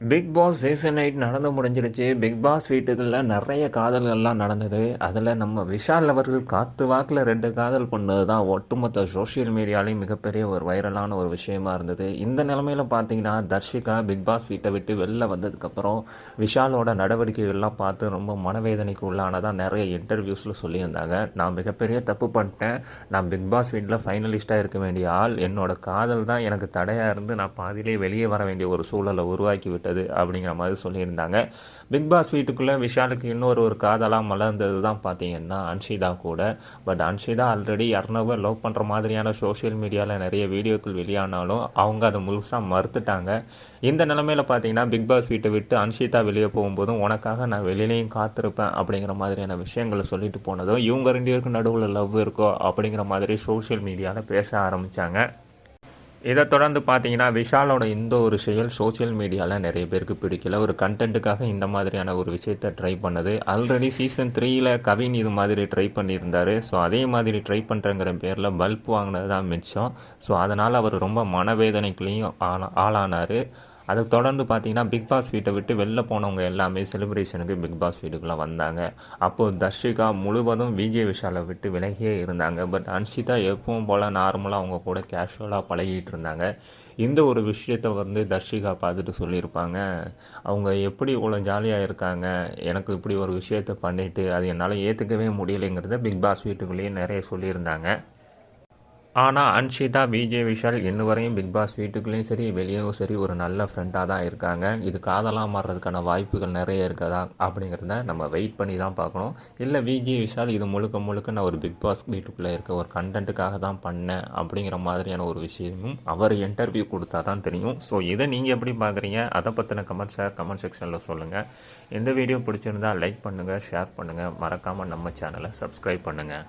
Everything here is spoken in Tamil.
பிக் பாஸ் சீசன் எயிட் நடந்து முடிஞ்சிருச்சு. பிக் பாஸ் வீட்டுகளில் நிறைய காதல்கள்லாம் நடந்தது. அதில் நம்ம விஷால் அவர்கள் காத்து வாக்கில் ரெண்டு காதல் பண்ணது தான் ஒட்டுமொத்த சோஷியல் மீடியாலையும் மிகப்பெரிய ஒரு வைரலான ஒரு விஷயமா இருந்தது. இந்த நிலமையில பார்த்தீங்கன்னா தர்ஷிகா பிக் பாஸ் வீட்டை விட்டு வெளில வந்ததுக்கப்புறம் விஷாலோட நடவடிக்கைகள்லாம் பார்த்து ரொம்ப மனவேதனைக்கு உள்ளானதாக நிறைய இன்டர்வியூஸில் சொல்லியிருந்தாங்க. நான் மிகப்பெரிய தப்பு பண்ணிட்டேன். நான் பிக் பாஸ் வீட்டில் ஃபைனலிஸ்ட்டாக இருக்க வேண்டிய ஆள். என்னோட காதல் தான் எனக்கு தடையாக இருந்து நான் பாதியிலே வெளியே வர வேண்டிய ஒரு சூழலை உருவாக்கி விட்டது அப்படிங்கிற மாதிரி சொல்லியிருந்தாங்க. பிக் பாஸ் வீட்டுக்குள்ளே விஷாலுக்கு இன்னொரு ஒரு காதலாக மலர்ந்தது தான் பார்த்தீங்கன்னா அன்ஷிதா கூட. பட் அன்ஷிதா ஆல்ரெடி இரநூறு லவ் பண்ணுற மாதிரியான சோஷியல் மீடியாவில் நிறைய வீடியோக்கள் வெளியானாலும் அவங்க அதை முழுசாக மறுத்துட்டாங்க. இந்த நிலமையில பார்த்தீங்கன்னா பிக் பாஸ் வீட்டை விட்டு அன்ஷிதா வெளியே போகும்போதும் உனக்காக நான் வெளியிலையும் காத்திருப்பேன் அப்படிங்கிற மாதிரியான விஷயங்களை சொல்லிட்டு போனதும் இவங்க ரெண்டு பேருக்கும் நடுவில் லவ் இருக்கோ அப்படிங்கிற மாதிரி சோஷியல் மீடியாவில் பேச ஆரம்பித்தாங்க இதை தொடர்ந்து பார்த்தீங்கன்னா விஷாலோட இந்த ஒரு செயல் சோஷியல் மீடியாவில் நிறைய பேருக்கு பிடிக்கல. ஒரு கண்டென்ட்டுக்காக இந்த மாதிரியான ஒரு விஷயத்தை ட்ரை பண்ணது. ஆல்ரெடி சீசன் த்ரீயில் கவின் இது மாதிரி ட்ரை பண்ணியிருந்தார். ஸோ அதே மாதிரி ட்ரை பண்ணுறங்கிற பேரில் பல்ப் வாங்கினது தான் மிச்சம். ஸோ அதனால் அவர் ரொம்ப மனவேதனைக்குள்ளேயும் ஆளானார். அதை தொடர்ந்து பார்த்தீங்கன்னா பிக் பாஸ் வீட்டை விட்டு வெளில போனவங்க எல்லாமே செலிப்ரேஷனுக்கு பிக் பாஸ் வீட்டுக்குள்ளே வந்தாங்க. அப்போது தர்ஷிகா முழுவதும் விஜய் விஷாலை விட்டு விலகியே இருந்தாங்க. பட் அன்ஷிதா எப்பவும் போல் நார்மலாக அவங்க கூட கேஷுவலாக பழகிட்டு இருந்தாங்க. இந்த ஒரு விஷயத்தை வந்து தர்ஷிகா பார்த்துட்டு சொல்லியிருப்பாங்க. அவங்க எப்படி இவ்வளோ ஜாலியாக இருக்காங்க? எனக்கு இப்படி ஒரு விஷயத்தை பண்ணிவிட்டு அது என்னால் ஏற்றுக்கவே முடியலைங்கிறத பிக் பாஸ் வீட்டுக்குள்ளேயே நிறைய சொல்லியிருந்தாங்க. ஆனால் அன்ஷிதா விஜய் விஷால் இன்ன வரையும் பிக் பாஸ் வீட்டுக்குள்ளேயும் சரி வெளியேவும் சரி ஒரு நல்ல ஃப்ரெண்டாக தான் இருக்காங்க. இது காதலாக மாறுறதுக்கான வாய்ப்புகள் நிறைய இருக்கதா அப்படிங்கிறத நம்ம வெயிட் பண்ணி தான் பார்க்கணும். இல்லை விஜய் விஷால் இது முழுக்க முழுக்க நான் ஒரு பிக் பாஸ் வீட்டுக்குள்ளே இருக்க ஒரு கண்டென்ட்டுக்காக தான் பண்ணேன் அப்படிங்கிற மாதிரியான ஒரு விஷயமும் அவர் இன்டர்வியூ கொடுத்தா தான் தெரியும். ஸோ இதை நீங்கள் எப்படி பார்க்குறீங்க? அதை பற்றின கமெண்ட்ஸை கமெண்ட் செக்ஷனில் சொல்லுங்கள் இந்த வீடியோ பிடிச்சிருந்தா லைக் பண்ணுங்கள் ஷேர் பண்ணுங்கள் மறக்காமல் நம்ம சேனலை சப்ஸ்கிரைப் பண்ணுங்கள்